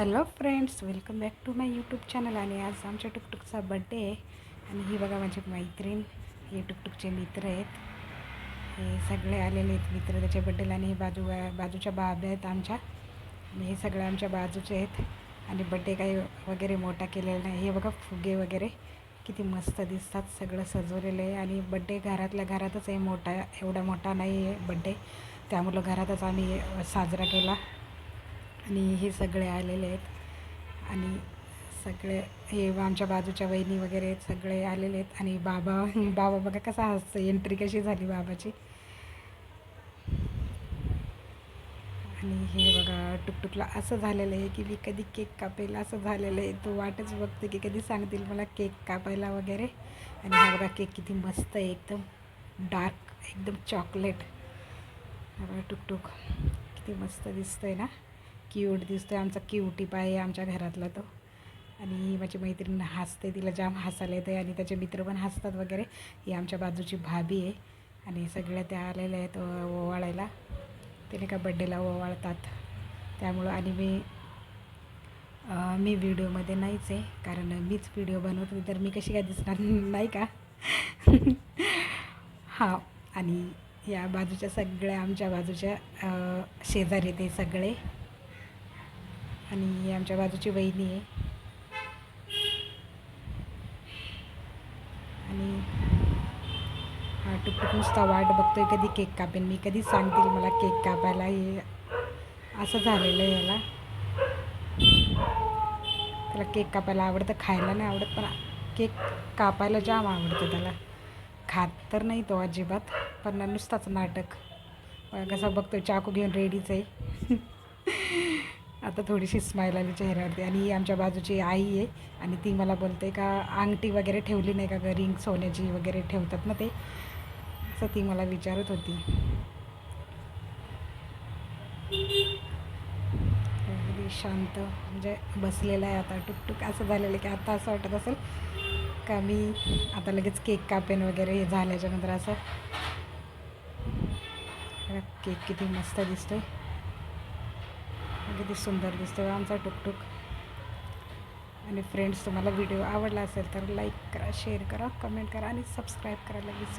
Hello friends welcome back to my YouTube channel आणि आज आमच्या टुकटुकचा बड्डे आहे. आणि ही बघा माझी मैत्रीण. हे टुकटुकचे मित्र आहेत. हे सगळे आलेले आहेत मित्र त्याच्या बड्डेला आणि हे बाजू बाजूच्या बाब्या आहेत आमच्या. आणि हे सगळे आमच्या बाजूचे आहेत. आणि बड्डे काही वगैरे मोठा केलेला नाही. हे बघा फुगे वगैरे. किती मस्त दिसतात. सगळं सजवलेलं आहे. आणि बड्डे घरातल्या घरातच आहे. मोठा एवढा मोठा नाही आहे बड्डे त्यामुळं घरातच आम्ही साजरा केला. आणि हे सगळे आलेले आहेत. आणि सगळे हे आमच्या बाजूच्या वहिनी वगैरे आहेत, सगळे आलेले आहेत. आणि बाबा बाबा बघा कसा हसतो एंट्री कशी झाली बाबाची. आणि हे बघा टुकटुकला असं झालेलं आहे की मी कधी केक कापेल असं झालेलं आहे. तो वाटच बघते की कधी सांगतील मला केक कापायला वगैरे. आणि हा बघा केक किती मस्त आहे. एकदम डार्क एकदम चॉकलेट. हा बघा टुकटुक. किती मस्त दिसतं आहे ना. क्यूट आहे आमचा क्यूटी आहे आमच्या घरातला तो. आणि माझी मैत्रीण हसते तिला जाम हसायला येते आणि त्याचे मित्र पण हसतात वगैरे. ही आमच्या बाजूची भाभी आहे आणि सगळ्या त्या आलेल्या आहेत ओवाळायला. ते का बड्डेला ओवाळतात. त्यामुळं आणि मी मी व्हिडिओमध्ये नाहीच आहे कारण मीच व्हिडिओ बनवते तर मी कशी काय दिसणार नाही का? हा आणि या बाजूच्या सगळ्या आमच्या बाजूच्या शेजारी ते सगळे. आणि आमच्या बाजूची वहिनी आहे. आणि हा टुकटुक नुसता वाट बघतोय कधी केक कापेन. मी कधी सांगतील मला केक कापायला हे असं झालेलं आहे याला. त्याला केक कापायला आवडतं खायला नाही आवडत पण केक कापायला जाम आवडतं त्याला. खात तर नाही तो अजिबात पण नुसताच नाटक. कसं बघतो चाकू घेऊन रेडीच आहे. आता थोडीशी स्माईल आली चेहऱ्यावरती आणि ही आमच्या बाजूची आई आहे आणि ती मला बोलते का अंगठी वगैरे ठेवली नाही का रिंग सोन्याची वगैरे ठेवतात ना ते. असं ती मला विचारत होती. शांत म्हणजे बसलेला आहे आता. टुकटुक असं झालेलं आहे की आता असं वाटत असेल का मी आता लगेच केक कापेन वगैरे हे झाल्याच्यानंतर असं. केक किती मस्त दिसतोय. किती सुंदर दिसतोय आमचा टुकटुक. आणि फ्रेंड्स तुम्हाला व्हिडिओ आवडला असेल तर लाईक करा शेअर करा कमेंट करा आणि सबस्क्राईब करायला विसरू